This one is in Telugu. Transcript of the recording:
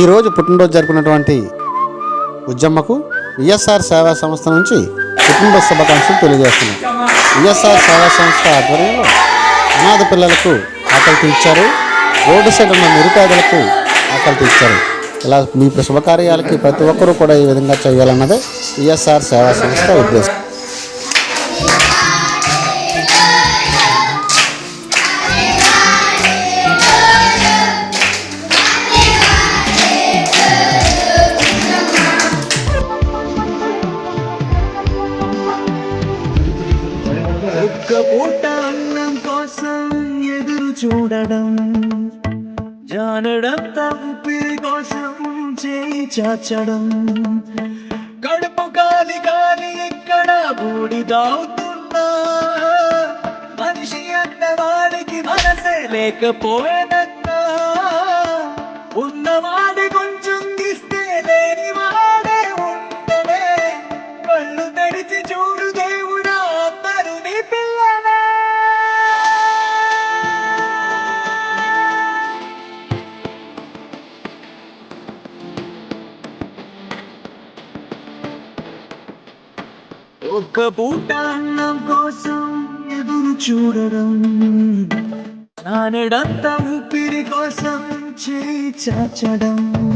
ఈరోజు పుట్టినరోజు జరుపుకున్నటువంటి ఉజ్జమ్మకు విఎస్ఆర్ సేవా సంస్థ నుంచి కుటుంబ శుభాకాంక్షలు తెలియజేస్తున్నాం. విఎస్ఆర్ సేవా సంస్థ ఆధ్వర్యంలో అనాథ పిల్లలకు ఆకలి తీర్చారు. రోడ్డు సైడ్ ఉన్న నిరుపేదలకు ఆకలి తీర్చారు. ఇలా మీ శుభకార్యాలకి ప్రతి ఒక్కరూ కూడా ఈ విధంగా చేయాలన్నదే విఎస్ఆర్ సేవా సంస్థ ఉద్దేశం. ఒక్క పూట అన్నం కోసం ఎదురు చూడడం జానడం ఊపిరి కోసం చేయి చాచడం. కడుపు కాలి కాలి ఎక్కడ బూడిదవుతున్నా మనిషి అన్న వాడికి మనసే లేకపోయినా? ఒక్క పూట అన్నం కోసం ఎదురు చూడడం. నానడంత ఊపిరి కోసం చేయి చాచడం.